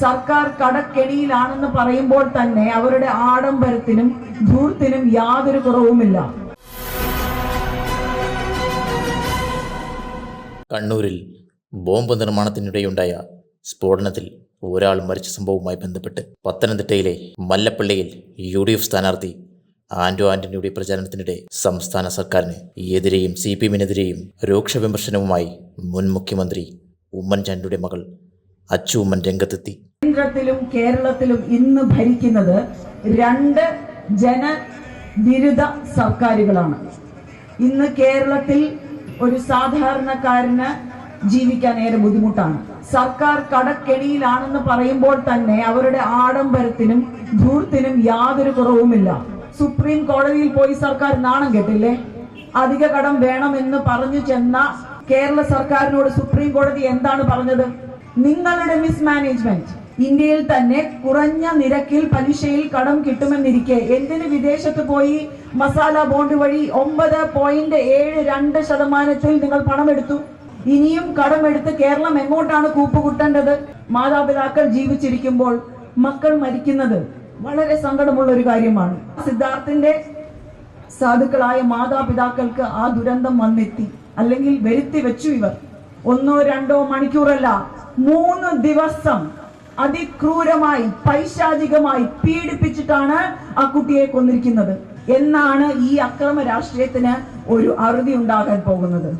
സർക്കാർ കടക്കെണിയിലാണെന്ന് പറയുമ്പോൾ തന്നെ അവരുടെ ആഡംബരത്തിനും ധൂർത്തിനും യാതൊരു കുറവുമില്ല. കണ്ണൂരിൽ ബോംബ് നിർമ്മാണത്തിനിടെയുണ്ടായ സ്ഫോടനത്തിൽ ഒരാൾ മരിച്ച സംഭവവുമായി ബന്ധപ്പെട്ട് പത്തനംതിട്ടയിലെ മല്ലപ്പള്ളിയിൽ യു ഡി എഫ് സ്ഥാനാർത്ഥി ആന്റോ ആന്റണിയുടെ പ്രചാരണത്തിനിടെ സംസ്ഥാന സർക്കാരിന് എതിരെയും സി പി എമ്മിനെതിരെയും രൂക്ഷ വിമർശനവുമായി മുൻ മുഖ്യമന്ത്രി ഉമ്മൻചാണ്ടിയുടെ മകൾ അച്ചു ഉമ്മൻ രംഗത്തെത്തി. കേന്ദ്രത്തിലും കേരളത്തിലും ഇന്ന് ഭരിക്കുന്നത് രണ്ട് ജനവിരുദ്ധ സർക്കാരുകളാണ്. ഇന്ന് കേരളത്തിൽ ഒരു സാധാരണക്കാരന് ജീവിക്കാൻ ഏറെ ബുദ്ധിമുട്ടാണ്. സർക്കാർ കടക്കെണിയിലാണെന്ന് പറയുമ്പോൾ തന്നെ അവരുടെ ആഡംബരത്തിനും ധൂർത്തിനും യാതൊരു കുറവുമില്ല. സുപ്രീം കോടതിയിൽ പോയി സർക്കാർ നാണം കെട്ടില്ലേ? അധിക കടം വേണമെന്ന് പറഞ്ഞു ചെന്ന കേരള സർക്കാരിനോട് സുപ്രീം കോടതി എന്താണ് പറഞ്ഞത്? നിങ്ങളുടെ മിസ്മാനേജ്മെന്റ് ഇന്ത്യയിൽ തന്നെ കുറഞ്ഞ നിരക്കിൽ പലിശയിൽ കടം കിട്ടുമെന്നിരിക്കെ. എന്തിന് വിദേശത്ത് പോയി മസാല ബോണ്ട് വഴി ഒമ്പത് പോയിന്റ് ഏഴ് രണ്ട് ശതമാനത്തിൽ നിങ്ങൾ പണമെടുത്തു? ഇനിയും കടമെടുത്ത് കേരളം എങ്ങോട്ടാണ് കൂപ്പുകുട്ടേണ്ടത്? മാതാപിതാക്കൾ ജീവിച്ചിരിക്കുമ്പോൾ മക്കൾ മരിക്കുന്നത് വളരെ സങ്കടമുള്ള ഒരു കാര്യമാണ്. സിദ്ധാർത്ഥിന്റെ സാധുക്കളായ മാതാപിതാക്കൾക്ക് ആ ദുരന്തം വന്നെത്തി. അല്ലെങ്കിൽ വരുത്തി വെച്ചു ഇവർ. ഒന്നോ രണ്ടോ മണിക്കൂറല്ല മൂന്ന് ദിവസം അതിക്രൂരമായി പൈശാചികമായി പീഡിപ്പിച്ചിട്ടാണ് ആ കുട്ടിയെ കൊന്നിരിക്കുന്നത്. എന്നാണ് ഈ അക്രമ രാഷ്ട്രീയത്തിന് ഒരു അറുതി ഉണ്ടാകാൻ പോകുന്നത്.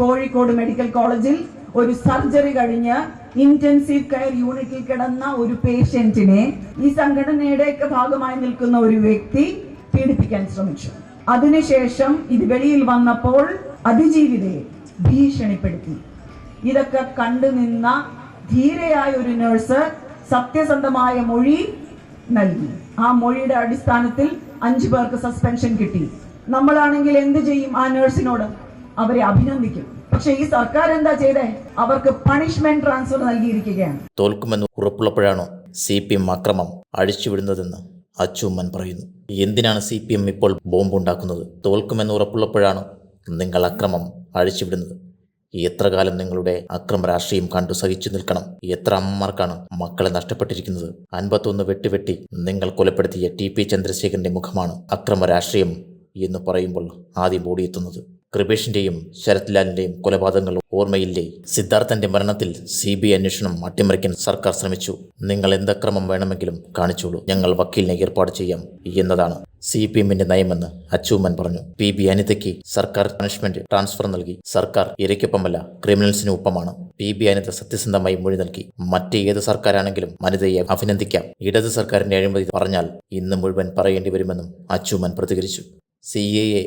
കോഴിക്കോട് മെഡിക്കൽ കോളേജിൽ ഒരു സർജറി കഴിഞ്ഞ് ഇന്റൻസീവ് കെയർ യൂണിറ്റിൽ കിടന്ന ഒരു പേഷ്യന്റിനെ ഈ സംഘടനയുടെ ഒക്കെ ഭാഗമായി നിൽക്കുന്ന ഒരു വ്യക്തി പീഡിപ്പിക്കാൻ ശ്രമിച്ചു. അതിനുശേഷം ഇത് വെളിയിൽ വന്നപ്പോൾ അതിജീവിതയെ ഭീഷണിപ്പെടുത്തി. ഇതൊക്കെ കണ്ടു നിന്ന ധീരയായ ഒരു നഴ്സ് സത്യസന്ധമായ മൊഴി നൽകി. ആ മൊഴിയുടെ അടിസ്ഥാനത്തിൽ അഞ്ചു പേർക്ക് സസ്പെൻഷൻ കിട്ടി. നമ്മളാണെങ്കിൽ എന്ത് ചെയ്യും ആ നഴ്സിനോട് അവരെ അഭിനന്ദിക്കും. പക്ഷെ ഈ സർക്കാർ എന്താ ചെയ്തേ? അവർക്ക് പണിഷ്മെന്റ് ട്രാൻസ്ഫർ നൽകിയിരിക്കുകയാണ്. തോൽക്കുമെന്ന് ഉറപ്പുള്ളപ്പോഴാണോ സി പി എം അക്രമം അഴിച്ചുവിടുന്നതെന്ന് അച്ചുമ്മൻ പറയുന്നു. എന്തിനാണ് സി പി എം ഇപ്പോൾ ബോംബുണ്ടാക്കുന്നത്? തോൽക്കുമെന്ന് ഉറപ്പുള്ളപ്പോഴാണ് നിങ്ങൾ അക്രമം അഴിച്ചുവിടുന്നത്? എത്ര കാലം നിങ്ങളുടെ അക്രമ രാഷ്ട്രീയം കണ്ടു സഹിച്ചു നിൽക്കണം? എത്ര അമ്മമാർക്കാണ് മക്കളെ നഷ്ടപ്പെട്ടിരിക്കുന്നത്? അൻപത്തൊന്ന് വെട്ടിവെട്ടി നിങ്ങൾ കൊലപ്പെടുത്തിയ ടി പി ചന്ദ്രശേഖരന്റെ മുഖമാണ് അക്രമ രാഷ്ട്രീയം എന്ന് പറയുമ്പോൾ ആദ്യം ഓടിയെത്തുന്നത്. കൃപേഷിന്റെയും ശരത്ലാലിന്റെയും കൊലപാതകങ്ങൾ ഓർമ്മയില്ലേ? സിദ്ധാർത്ഥന്റെ മരണത്തിൽ സി ബി അന്വേഷണം അട്ടിമറിക്കാൻ സർക്കാർ ശ്രമിച്ചു. നിങ്ങൾ എന്തക്രമം വേണമെങ്കിലും കാണിച്ചോളൂ. ഞങ്ങൾ വക്കീലിനെ ഏർപ്പാട് ചെയ്യാം എന്നതാണ് സി പി എമ്മിന്റെ നയമെന്ന് അച്ചൂമ്മൻ പറഞ്ഞു. പി ബി അനിതയ്ക്ക് സർക്കാർ പണിഷ്മെന്റ് ട്രാൻസ്ഫർ നൽകി. സർക്കാർ ഇരയ്ക്കൊപ്പമല്ല ക്രിമിനൽസിന് ഒപ്പമാണ്. പി ബി അനിത സത്യസന്ധമായി മൊഴി നൽകി. മറ്റ് മറ്റേത് സർക്കാരാണെങ്കിലും അനിതയെ അഭിനന്ദിക്കാം. ഇടത് സർക്കാരിന്റെ അഴിമതി പറഞ്ഞാൽ ഇന്ന് മുഴുവൻ പറയേണ്ടി വരുമെന്നും അച്ചൂമ്മൻ പ്രതികരിച്ചു. സി എ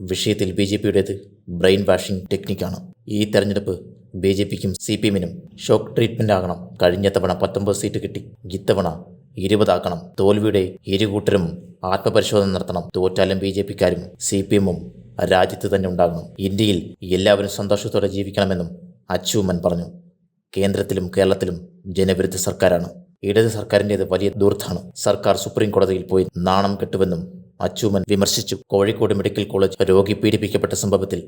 വിഷയത്തിൽ ബി ജെ പിയുടേത് ബ്രെയിൻ വാഷിംഗ് ടെക്നിക്കാണ്. ഈ തെരഞ്ഞെടുപ്പ് ബി ജെ പിക്കും സി പി എമ്മിനും ഷോക്ക് ട്രീറ്റ്മെന്റ് ആകണം കഴിഞ്ഞ തവണ പത്തൊമ്പത് സീറ്റ് കിട്ടി. ഇത്തവണ ഇരുപതാക്കണം തോൽവിയുടെ ഇരുകൂട്ടരും ആത്മപരിശോധന നടത്തണം. തോറ്റാലും ബി ജെ പിക്കാരും സി പി എമ്മും രാജ്യത്ത് തന്നെ ഉണ്ടാകണം. ഇന്ത്യയിൽ എല്ലാവരും സന്തോഷത്തോടെ ജീവിക്കണമെന്നും അച്യുമൻ പറഞ്ഞു. കേന്ദ്രത്തിലും കേരളത്തിലും ജനവിരുദ്ധ സർക്കാരാണ്. ഇടത് സർക്കാരിന്റേത് വലിയ ദൂർത്താണ് സർക്കാർ സുപ്രീം കോടതിയിൽ പോയി നാണം കെട്ടുവെന്നും അച്ചൂമൻ വിമർശിച്ചു. കോഴിക്കോട് മെഡിക്കൽ കോളേജ് രോഗി പീഡിപ്പിക്കപ്പെട്ട സംഭവത്തിൽ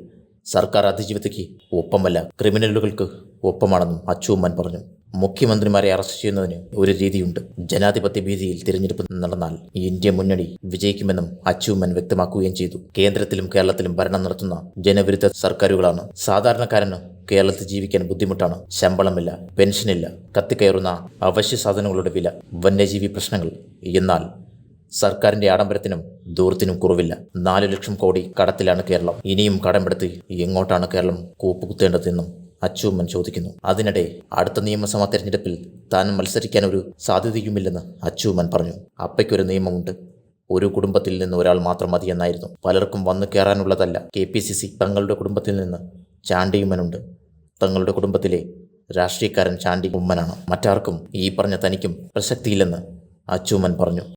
സർക്കാർ അതിജീവിതയ്ക്ക് ഒപ്പമല്ല ക്രിമിനലുകൾക്ക് ഒപ്പമാണെന്നും അച്ചൂമ്മൻ പറഞ്ഞു. മുഖ്യമന്ത്രിമാരെ അറസ്റ്റ് ചെയ്യുന്നതിന് ഒരു രീതിയുണ്ട്. ജനാധിപത്യ ഭീതിയിൽ തിരഞ്ഞെടുപ്പ് നടന്നാൽ ഇന്ത്യ മുന്നണി വിജയിക്കുമെന്നും അച്ചൂമ്മൻ വ്യക്തമാക്കുകയും ചെയ്തു. കേന്ദ്രത്തിലും കേരളത്തിലും ഭരണം നടത്തുന്ന ജനവിരുദ്ധ സർക്കാരുകളാണ്. സാധാരണക്കാരന് കേരളത്തിൽ ജീവിക്കാൻ ബുദ്ധിമുട്ടാണ് ശമ്പളമില്ല പെൻഷനില്ല കത്തിക്കയറുന്ന അവശ്യ സാധനങ്ങളുടെ വില വന്യജീവി പ്രശ്നങ്ങൾ എന്നാൽ സർക്കാരിന്റെ ആഡംബരത്തിനും ദൂരത്തിനും കുറവില്ല. നാലു ലക്ഷം കോടി കടത്തിലാണ് കേരളം. ഇനിയും കടമെടുത്ത് എങ്ങോട്ടാണ് കേരളം കൂപ്പുകുത്തേണ്ടതെന്നും അച്ചൂമ്മൻ ചോദിക്കുന്നു. അതിനിടെ അടുത്ത നിയമസഭാ തെരഞ്ഞെടുപ്പിൽ താൻ മത്സരിക്കാൻ ഒരു സാധ്യതയുമില്ലെന്ന് അച്ചൂമ്മൻ പറഞ്ഞു. അപ്പയ്ക്കൊരു നിയമമുണ്ട്. ഒരു കുടുംബത്തിൽ നിന്ന് ഒരാൾ മാത്രം മതിയെന്നായിരുന്നു പലർക്കും വന്നു കയറാനുള്ളതല്ല കെ പി സി സി തങ്ങളുടെ കുടുംബത്തിൽ നിന്ന് ചാണ്ടിയുമ്മനുണ്ട് തങ്ങളുടെ കുടുംബത്തിലെ രാഷ്ട്രീയക്കാരൻ ചാണ്ടി ഉമ്മനാണ്. മറ്റാർക്കും ഈ പറഞ്ഞ തനിക്കും പ്രസക്തിയില്ലെന്ന് അച്ചൂമ്മൻ പറഞ്ഞു.